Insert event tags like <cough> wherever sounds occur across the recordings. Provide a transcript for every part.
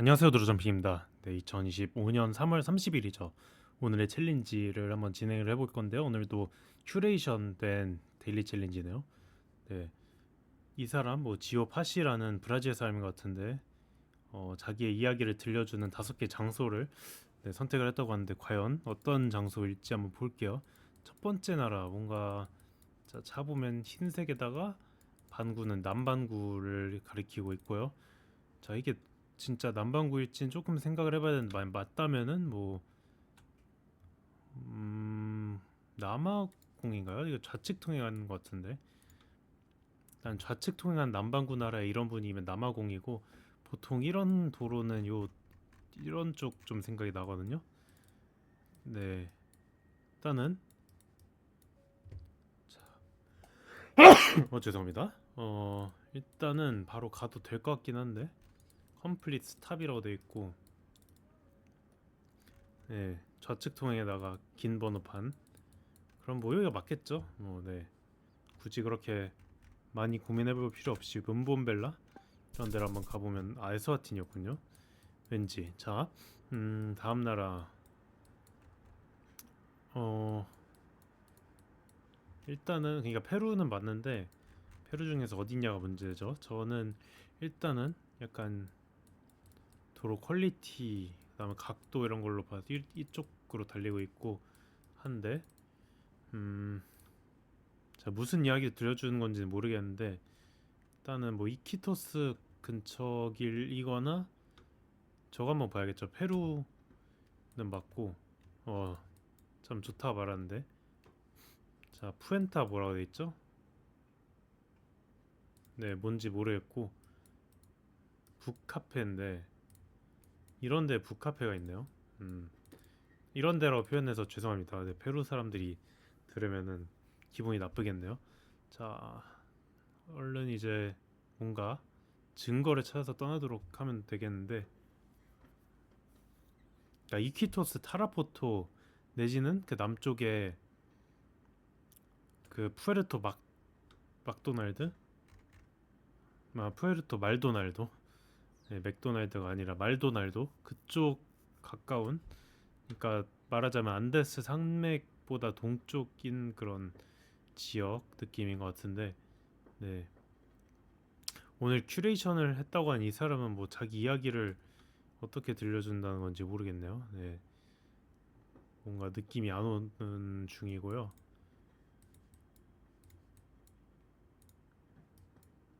안녕하세요 드루점핑입니다. 네, 2025년 3월 30일이죠. 오늘의 챌린지를 한번 진행을 해볼 건데요. 오늘도 큐레이션 된 데일리 챌린지네요. 네, 이 사람 뭐 지오 파시라는 브라질 사람인 것 같은데 어, 자기의 이야기를 들려주는 다섯 개 장소를 네, 선택을 했다고 하는데 과연 어떤 장소일지 한번 볼게요. 첫 번째 나라 뭔가 자, 차 보면 흰색에다가 반구는 남반구를 가리키고 있고요. 자 이게 진짜 남반구일지는 조금 생각을 해봐야 되는데 맞다면은 뭐 음, 남아공인가요? 이거 좌측 통행하는 것 같은데 난 좌측 통행한 남반구 나라에 이런 분이면 남아공이고 보통 이런 도로는 요 이런 쪽 좀 생각이 나거든요. 네, 일단은 자, <coughs> 어 죄송합니다. 어 일단은 바로 가도 될 것 같긴 한데. 컴플릿 스탑이라고 돼 있고 네 좌측 통행에다가 긴 번호판. 그럼 뭐 여기가 맞겠죠? 뭐 네. 굳이 그렇게 많이 고민해볼 필요 없이 문본벨라? 이런 데를 한번 가보면 아 에스와틴이었군요. 왠지. 자 음, 다음 나라. 어 일단은 그러니까 페루는 맞는데 페루 중에서 어디냐가 문제죠. 저는 일단은 약간 도로 퀄리티 그다음에 각도 이런 걸로 봐서 이, 이쪽으로 달리고 있고 한데 음, 자 무슨 이야기 들려주는 건지는 모르겠는데 일단은 뭐 이키토스 근처 길이거나 저거 한번 봐야겠죠. 페루는 맞고 어 참 좋다 말하는데. 자 푸엔타 뭐라고 돼 있죠? 네 뭔지 모르겠고 북카페인데 이런데 북카페가 있네요. 음, 이런 데라고 표현해서 죄송합니다. 네, 페루 사람들이 들으면은 기분이 나쁘겠네요. 자, 얼른 이제 뭔가 증거를 찾아서 떠나도록 하면 되겠는데, 자, 이퀴토스 타라포토 내지는 그 남쪽에 그 푸에르토 막 막도날드, 아 푸에르토 말도날도 네, 맥도날드가 아니라 말도날도 그쪽 가까운 그러니까 말하자면 안데스 산맥보다 동쪽인 그런 지역 느낌인 것 같은데 네. 오늘 큐레이션을 했다고 한 이 사람은 뭐 자기 이야기를 어떻게 들려준다는 건지 모르겠네요. 네. 뭔가 느낌이 안 오는 중이고요.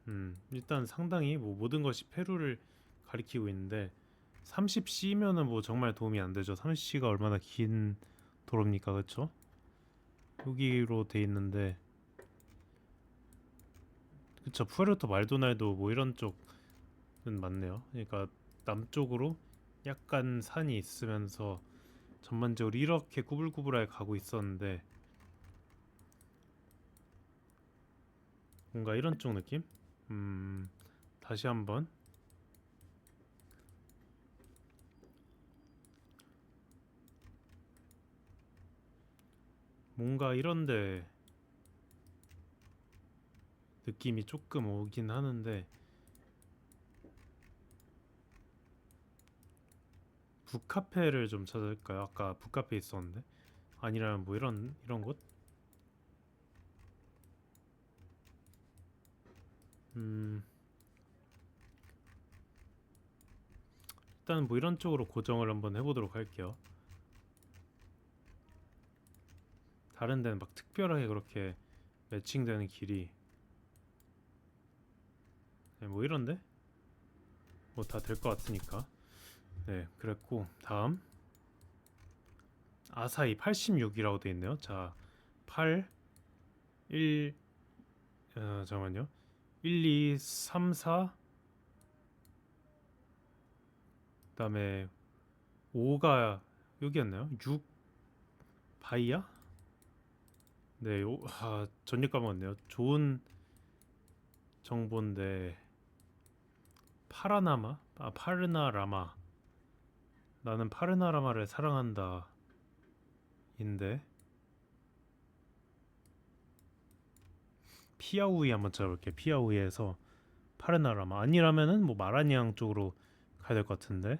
음 일단 상당히 뭐 모든 것이 페루를 가리키고 있는데 30C면은 뭐 정말 도움이 안 되죠. 30C가 얼마나 긴 도로입니까, 그렇죠? 여기로 돼 있는데 그쵸 푸에르토 말도날도 뭐 이런 쪽은 맞네요. 그러니까 남쪽으로 약간 산이 있으면서 전반적으로 이렇게 구불구불하게 가고 있었는데 뭔가 이런 쪽 느낌? 음 다시 한번 뭔가 이런데 느낌이 조금 오긴 하는데 북카페를 좀 찾을까요? 아까 북카페 있었는데 아니라면 뭐 이런 이런 곳? 음 일단 뭐 이런 쪽으로 고정을 한번 해보도록 할게요. 다른 데는 막 특별하게 그렇게 매칭되는 길이 네, 뭐 이런데? 뭐 다 될 것 같으니까. 네 그랬고 다음. 아사히 86이라고 돼 있네요. 자 8 1 어, 잠깐만요. 1 2 3 4 그다음에 5가 여기였나요? 6 바이야? 네, 요, 아, 전혀 까먹었네요. 좋은 정보인데 파라나마? 아, 파르나라마. 나는 파르나라마를 사랑한다. 인데 피아우이 한번 찾아볼게요. 피아우이에서 파르나라마 아니라면은 뭐 마라니앙 쪽으로 가야 될 것 같은데.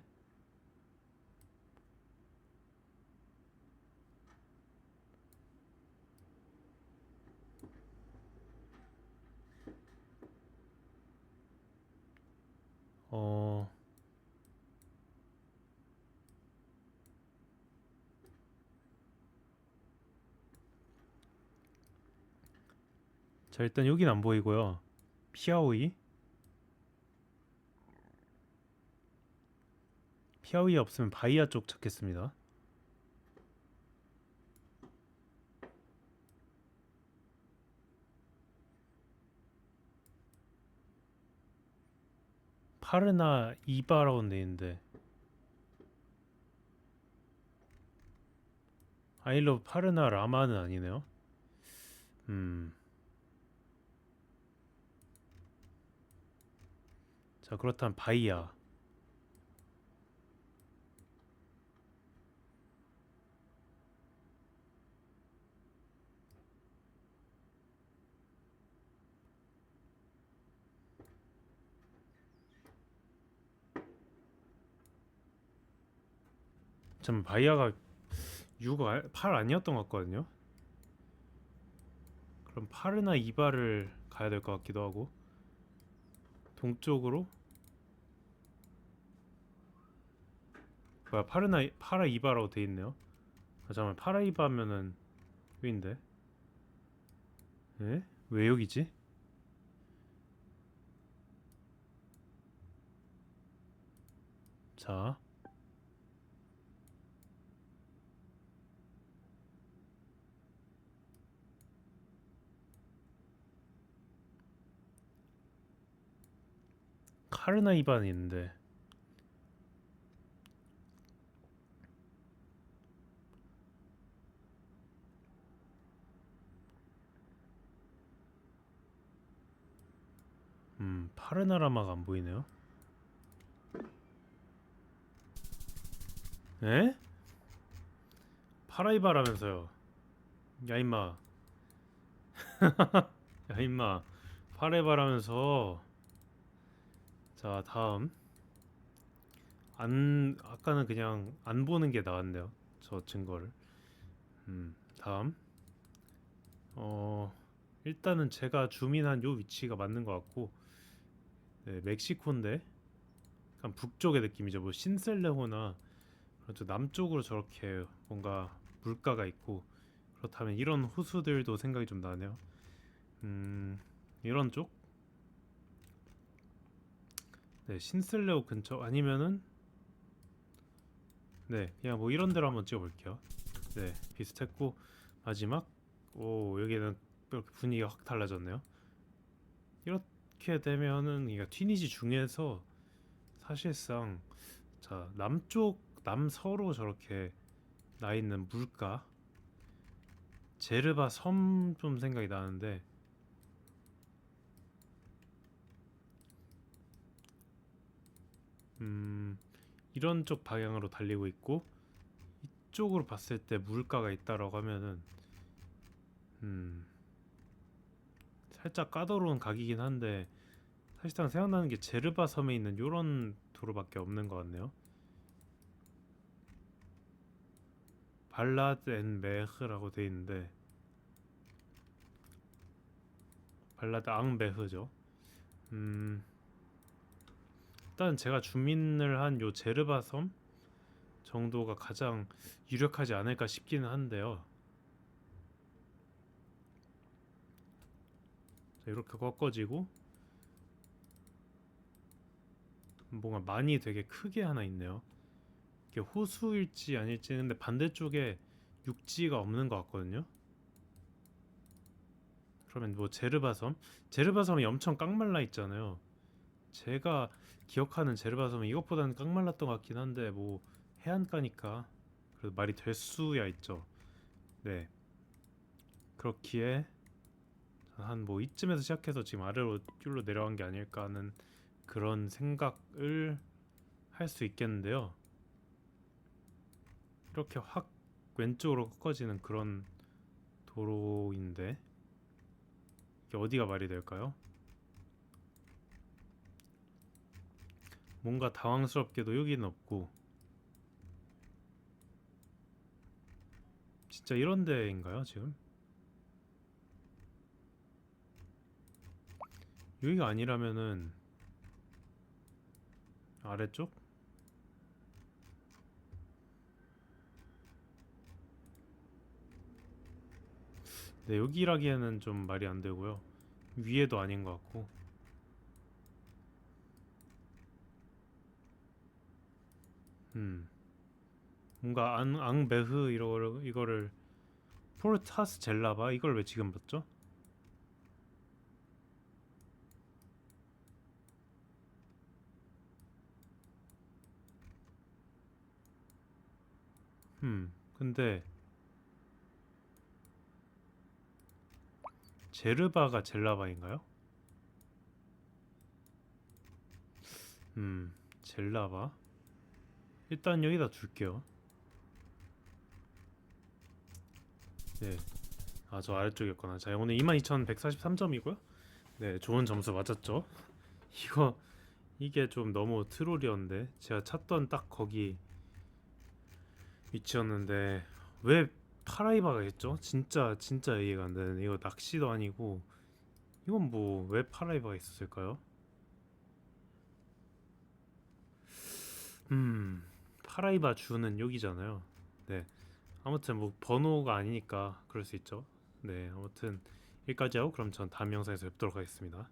자, 일단 여긴 안 보이고요. 피아오이. 피아오이 없으면 바이아 쪽 찾겠습니다. 파르나 이바라고 돼 있는데 아일러 파르나 라마는 아니네요. 음. 자, 그렇다면 바이아. 참 바이아가 6, 8 아니었던 것 같거든요. 그럼 파르나 이바를 가야 될 것 같기도 하고 동쪽으로 뭐야 파르나 파라 이바라고 돼 있네요. 아, 잠깐만 파라 이바면은 왜인데? 에? 왜 여기지? 자. 카르나 이반이 있는데 음 파르나라마가 안 보이네요. 에? 파라이바라면서요. 야 임마. <laughs> 야 임마. 파라이바라면서. 자 다음. 안 아까는 그냥 안 보는 게 나았네요. 저 증거를. 음 다음. 어 일단은 제가 주민한 요 위치가 맞는 것 같고 네, 멕시코인데 약간 북쪽의 느낌이죠. 뭐 신셀레호나 그렇죠 남쪽으로 저렇게 뭔가 물가가 있고 그렇다면 이런 호수들도 생각이 좀 나네요. 음 이런 쪽? 네, 신슬레오 근처? 아니면은 네, 그냥 뭐 이런 데로 한번 찍어볼게요. 네, 비슷했고 마지막? 오 여기는 이렇게 분위기가 확 달라졌네요. 이렇 게 되면은 이가 튀니지 중에서 사실상 자 남쪽 남서로 저렇게 나 있는 물가? 제르바 섬 좀 생각이 나는데 음, 이런 쪽 방향으로 달리고 있고 이쪽으로 봤을 때 물가가 있다라고 하면은 음, 살짝 까다로운 각이긴 한데 사실상 생각나는 게 제르바 섬에 있는 요런 도로밖에 없는 것 같네요. 발라드 앤 메흐라고 돼 있는데 발라드 앙 메흐죠. 음. 일단 제가 주민을 한 요 제르바 섬 정도가 가장 유력하지 않을까 싶기는 한데요. 이렇게 꺾어지고 뭔가 많이 되게 크게 하나 있네요. 이게 호수일지 아닐지 근데 반대쪽에 육지가 없는 것 같거든요. 그러면 뭐 제르바 섬? 제르바 섬이 엄청 깡말라 있잖아요. 제가 기억하는 제르바 섬은 이것보다는 깡말랐던 것 같긴 한데 뭐 해안가니까 그래도 말이 될 수야 있죠. 네. 그렇기에 한 뭐 이쯤에서 시작해서 지금 아래로 쭈로 내려간 게 아닐까 하는 그런 생각을 할 수 있겠는데요. 이렇게 확 왼쪽으로 꺾어지는 그런 도로인데 이게 어디가 말이 될까요? 뭔가 당황스럽게도 여기는 없고 진짜 이런 데인가요 지금? 여기가 아니라면은 아래쪽? 네 여기라기에는 좀 말이 안 되고요 위에도 아닌 것 같고 음 뭔가 앙, 앙베흐 이거를 이거를 포르타스 젤라바 이걸 왜 지금 봤죠? 음 근데 제르바가 젤라바인가요? 음 젤라바 일단 여기다 둘게요 네. 아, 저 아래쪽이었구나. 자, 오늘 22,143점이고요. 네, 좋은 점수 맞았죠? <laughs> 이거 이게 좀 너무 트롤이었는데 제가 찾던 딱 거기 위치였는데 왜 파라이바가 있죠? 진짜 진짜 이해가 안 되는 이거 낚시도 아니고 이건 뭐 왜 파라이바가 있었을까요? 음, 파라이바 주는 여기잖아요. 네. 아무튼 뭐 번호가 아니니까 그럴 수 있죠. 네, 아무튼 여기까지 하고 그럼 전 다음 영상에서 뵙도록 하겠습니다.